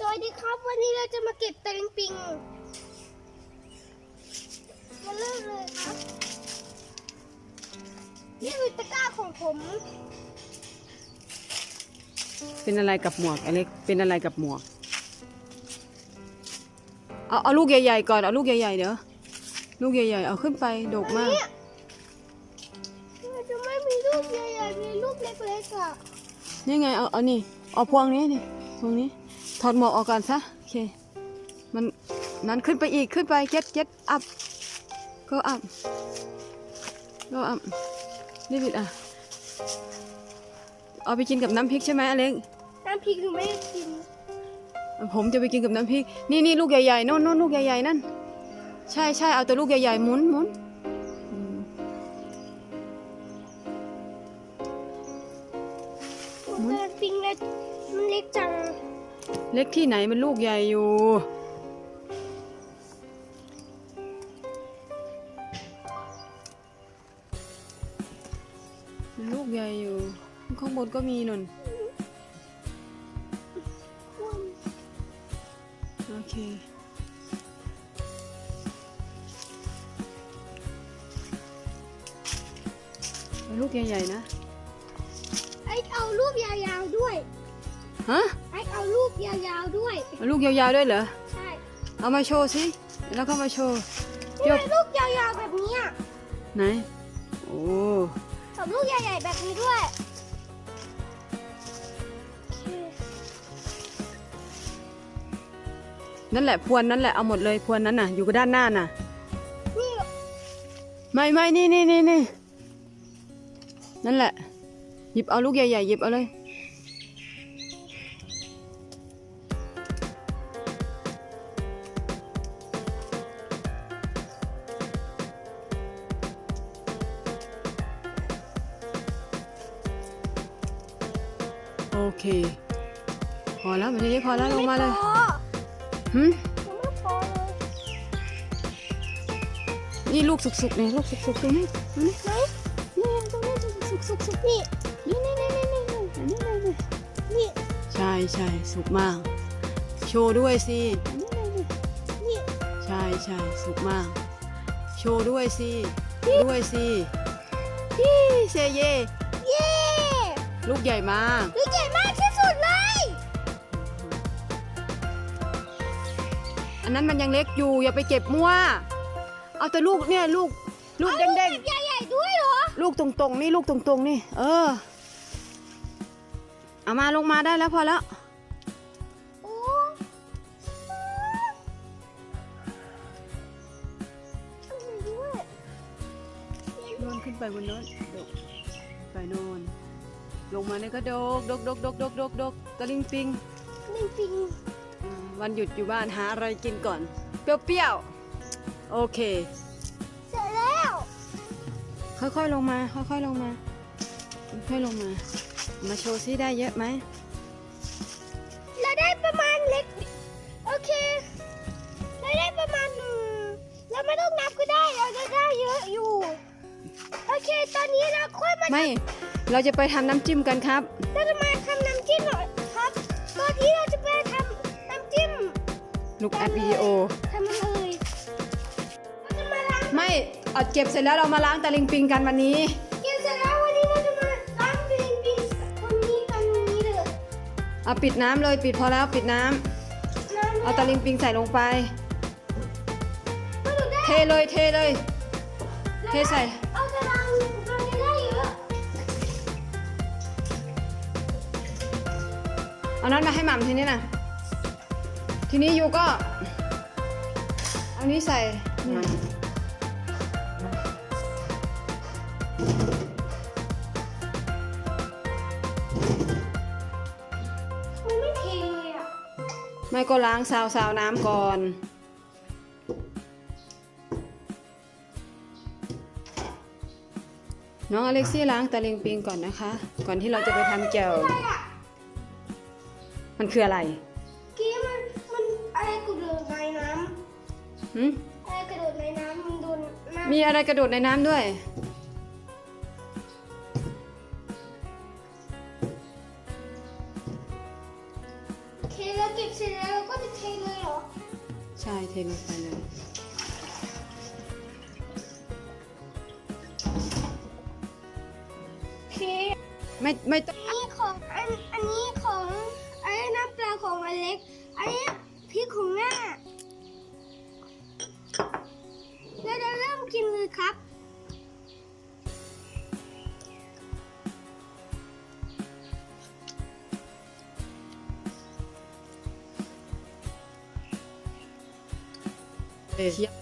สวัสดีครับ วันนี้เราจะมาเก็บตะลิงปิงมาเริ่มเลยครับ นี่คือตะกร้าของผม เป็นอะไรกับหมวกอเล็กเป็นอะไรกับหมวก เอาเอาลูกใหญ่ๆก่อน เอาลูกใหญ่ๆเดี๋ยวลูกใหญ่ๆ เอาขึ้นไปโดกมาก เนี่ยมันจะไม่มีลูกใหญ่ๆมีลูกเล็กๆอะ นี่ไง เอาเอานี่ เอาพวงนี้นี่พวงนี้ ถอดหมวกออกก่อนซะโอเค มันนั้นขึ้นไปอีกขึ้นไป get get up go up go up นี่บิดอะ เอาไปกินกับน้ำพริกใช่ไหมอเล็กน้ำพริกหนูไม่ได้กิน ผมจะไปกินกับน้ำพริก นี่นี่ลูกใหญ่ๆโน่นโน่นลูกใหญ่ๆนั่น ใช่ใช่เอาแต่ลูกใหญ่ๆหมุนหมุนอืมตะลิงปิงเล็กมันเล็กจัง เล็กที่ไหนมันลูกใหญ่อยู่มันลูกใหญ่อยู่ ข้างบนก็มีนนโอเคลูกใหญ่ๆนะ ไอ้เอารูปยาวๆ ฮะไอ้เอารูปยาวๆด้วย เอาลูกยาวๆด้วยเหรอ ใช่เอามาโชว์สิแล้วก็มาโชว์นี่เดี๋ยวเป็นลูกยาวๆแบบเนี้ยไหน โอ้กับลูกใหญ่ๆแบบนี้ด้วยโอเคนั่นแหละพวนนั่นแหละเอาหมดเลยพวนนั้นน่ะ อยู่กับด้านหน้าน่ะนี่ไม่ไม่นี่นี่นี่นี่นั่นแหละ หยิบเอาลูกใหญ่ๆหยิบเอาเลย โอเค พอแล้วมันนี้พอแล้วลงมาเลยไพอหืมมันไม่พอเลยนี่ลูกสุกๆนี่ลูกสุกๆตรงนี้ตรงนี้ไหนนี่ตรงนี้สุกๆสุกๆนี่นี่นี่นี่นี่นี่นี่นี่นี่นี่นี่ใช่ใช่สุกมาก โชว์ด้วยสินี่ใช่ใช่สุกมาก โชว์ด้วยสิด้วยสิฮี่เซเย่เย้ลูกใหญ่มากลูกใหญ่ อันนั้นมันยังเล็กอยู่อย่าไปเก็บมั่ว เอาแต่ลูกเนี่ยลูกลูกเอาเด้ลูงกแบบใหญ่ๆด้วยเหรอ ๆลูกตรงๆนี่ลูกตรงๆนี่ เออ เอามาลงมาได้แล้วพอแล้ว โอ้เอาไปด้วยโยนขึ้นไปบนโน้นดกไปโน่นลงมาเนี่ยก็ดกดกดกดกดกดกดกตะลิงปิงนี่ปิงอ่า วันหยุดอยู่บ้านหาอะไรกินก่อน เปรี้ยวๆ โอเค เสร็จแล้ว ค่อยๆลงมา ค่อยๆลงมา ค่อยๆลงมา มาโชว์ซิได้เยอะไหม เราได้ประมาณเล็ก โอเค เราได้ประมาณหนึ่งเราไม่ต้องนับก็ได้ เราจะได้เยอะอยู่ โอเค ตอนนี้เราค่อยมาไม่ เราจะไปทำน้ำจิ้มกันครับเราจะมาทำน้ำจิ้มหน่ ลูกแอดวิดีโอ ทำมันเลยเราจะมาล้างไม่เอาเก็บเสร็จแล้วเรามาล้างตะลิงปิงกันวันนี้กินเสร็จแล้ววันนี้เราจะมาล้างปิงปิงคนนี้กันนี้เลยเอาปิดน้ำเลยปิดพอแล้วปิดน้ำน้ำเอาตะลิงปิงใส่ลงไป ก็หนูได้เทเลยเทเลย เทใส่ เอาตารางทำได้เยอะเอานั้นมาให้หม่ำทีนี้นะ ทีนี้ยูก็เอานี้ใส่นี่มันไม่เทเลยอะไม่ก็ล้างซาวซาวน้ำก่อน น้องอเล็กซี่ล้างตะลิงปิงก่อนนะคะ ก่อนที่เราจะไปทำแจ่วอะไรอะมันคืออะไร หืมำอะไรกระโดดในน้ำมันโดนน้ำมีอะไรกระโดดในน้ำด้วย เคแล้วเก็บกเสร็จแล้วเราก็จะเทเลยเหรอ ใช่เทลงไปเลยโอเค ไม่ไม่ต้อง อันนี้ของอันอันนี้ของอันนี้น้ำปลาของอเล็ก อันนี้พริกของแม่เรา มกินเลยครับเคี่ยว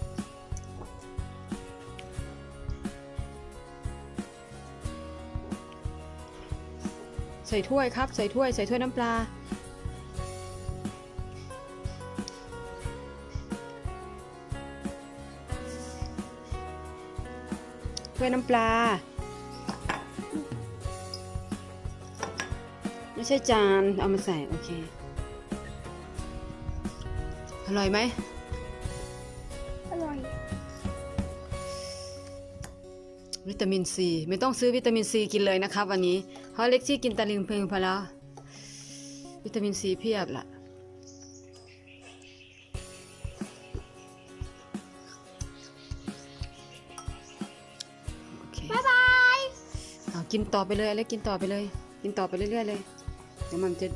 ใส่ถ้วยครับ ใส่ถ้วย ใส่ถ้วยน้ำปลา ถ้วยน้ำปลา ไม่ใช่จานเอามาใส่ โอเค อร่อยไหมอร่อย วิตามินซีไม่ต้องซื้อวิตามินซีกินเลยนะครับวันนี้เพราะเล็กซี่กินตะลิงเพิงพอแล้ว วิตามินซีเพียบละโกินต่อไปเลยอเล็กกินต่อไปเลย กินต่อไปเรื่อยๆเลย เดี๋ยวมันจะ